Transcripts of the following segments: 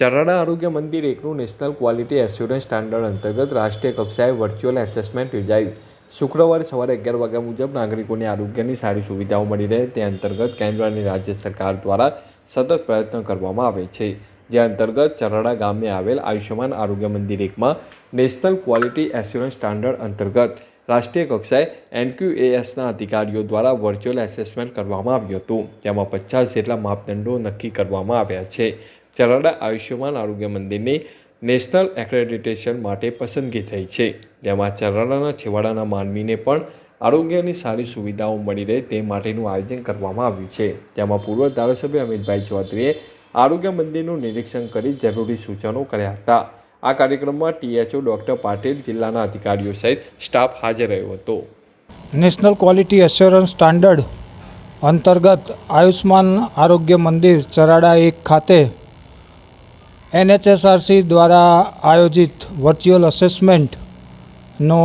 ચરાડા આરોગ્ય મંદિર એકનું નેશનલ ક્વોલિટી એસ્યોરન્સ સ્ટાન્ડર્ડ અંતર્ગત રાષ્ટ્રીય કક્ષાએ વર્ચ્યુઅલ એસેસમેન્ટ યોજાયું. શુક્રવારે સવારે અગિયાર વાગ્યા મુજબ નાગરિકોને આરોગ્યની સારી સુવિધાઓ મળી રહે તે અંતર્ગત કેન્દ્ર અને રાજ્ય સરકાર દ્વારા સતત પ્રયત્ન કરવામાં આવે છે. જે અંતર્ગત ચરાડા ગામે આવેલ આયુષ્યમાન આરોગ્ય મંદિર એકમાં નેશનલ ક્વોલિટી એસ્યોરન્સ સ્ટાન્ડર્ડ અંતર્ગત રાષ્ટ્રીય કક્ષાએ એનક્યુએએસના અધિકારીઓ દ્વારા વર્ચ્યુઅલ એસેસમેન્ટ કરવામાં આવ્યું હતું. જેમાં પચાસ જેટલા માપદંડો નક્કી કરવામાં આવ્યા છે. ચરાડા આયુષ્યમાન આરોગ્ય મંદિરની નેશનલ એક્રેડિટેશન માટે પસંદગી થઈ છે. જેમાં ચરાડાના છેવાડાના માનવીને પણ આરોગ્યની સારી સુવિધાઓ મળી રહે તે માટેનું આયોજન કરવામાં આવ્યું છે. જેમાં પૂર્વ ધારાસભ્ય અમિતભાઈ ચૌધરીએ આરોગ્ય મંદિરનું નિરીક્ષણ કરી જરૂરી સૂચનો કર્યા હતા. આ કાર્યક્રમમાં ટીએચઓ ડૉક્ટર પાટીલ જિલ્લાના અધિકારીઓ સહિત સ્ટાફ હાજર રહ્યો હતો. નેશનલ ક્વોલિટી એશ્યોરન્સ સ્ટાન્ડર્ડ અંતર્ગત આયુષ્માન આરોગ્ય મંદિર ચરાડા એક ખાતે એનએચએસઆરસી દ્વારા આયોજિત વર્ચ્યુઅલ અસેસમેન્ટનો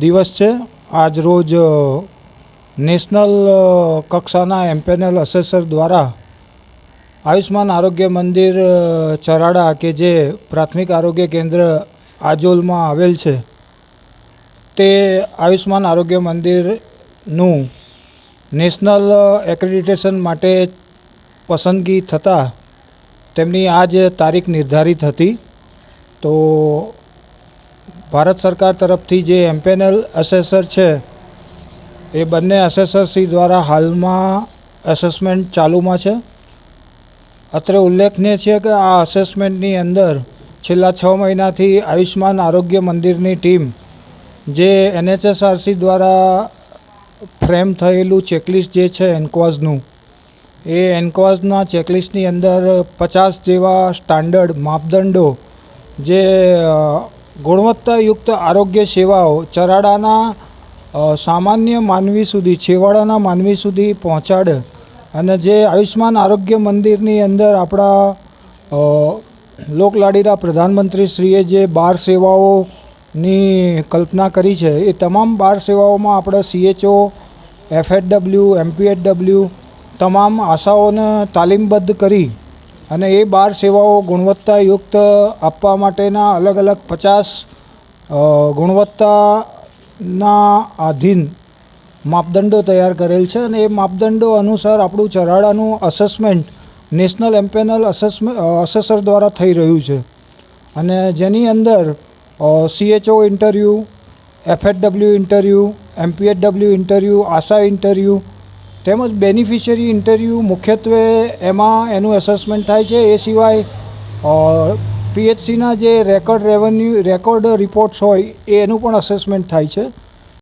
દિવસ છે. આજ રોજ નેશનલ કક્ષાના એમ્પેનલ અસેસર દ્વારા આયુષ્માન આરોગ્ય મંદિર ચરાડા કે જે પ્રાથમિક આરોગ્ય કેન્દ્ર આજોલમાં આવેલ છે, તે આયુષ્માન આરોગ્ય મંદિરનું નેશનલ એક્રેડિટેશન માટે પસંદગી થતાં તેમની આજ તારીખ નિર્ધારિત હતી. તો ભારત સરકાર તરફથી જે એમ્પેનલ અસેસર છે, એ બંને અસેસરશ્રી દ્વારા હાલમાં એસેસમેન્ટ ચાલુમાં છે. અત્રે ઉલ્લેખનીય છે કે આ અસેસમેન્ટની અંદર છેલ્લા છ મહિનાથી આયુષ્માન આરોગ્ય મંદિરની ટીમ જે એનએચએસઆરસી દ્વારા ફ્રેમ થયેલું ચેકલિસ્ટ જે છે એન્કોઝનું એ એન્કોઝના ચેકલિસ્ટની અંદર પચાસ જેવા સ્ટાન્ડર્ડ માપદંડો જે ગુણવત્તાયુક્ત આરોગ્ય સેવાઓ ચરાડાના સામાન્ય માનવી સુધી, છેવાડાના માનવી સુધી પહોંચાડે અને જે આયુષ્માન આરોગ્ય મંદિરની અંદર આપણા લોકલાડીલા પ્રધાનમંત્રીશ્રીએ જે બાર સેવાઓની કલ્પના કરી છે, એ તમામ બાર સેવાઓમાં આપણે સીએચઓ એફએચડબલ્યુ એમપીએચડબલ્યુ તમામ આશાઓને તાલીમબદ્ધ કરી અને એ બાર સેવાઓ ગુણવત્તાયુક્ત આપવા માટેના અલગ અલગ પચાસ ગુણવત્તાના આધીન માપદંડો તૈયાર કરેલ છે અને એ માપદંડો અનુસાર આપણું ચરાડાનું અસેસમેન્ટ નેશનલ એમ્પેનલ અસેસમે અસેસર દ્વારા થઈ રહ્યું છે. અને જેની અંદર CHO interview FHW interview MPHW interview ASHA interview તેમજ બેનિફિશિયરી ઇન્ટરવ્યૂ મુખ્યત્વે એમાં એનું એસેસમેન્ટ થાય છે. એ સિવાય પીએચસીના જે રેકોર્ડ રેવન્યુ રેકોર્ડ રિપોર્ટ્સ હોય, એનું પણ અસેસમેન્ટ થાય છે.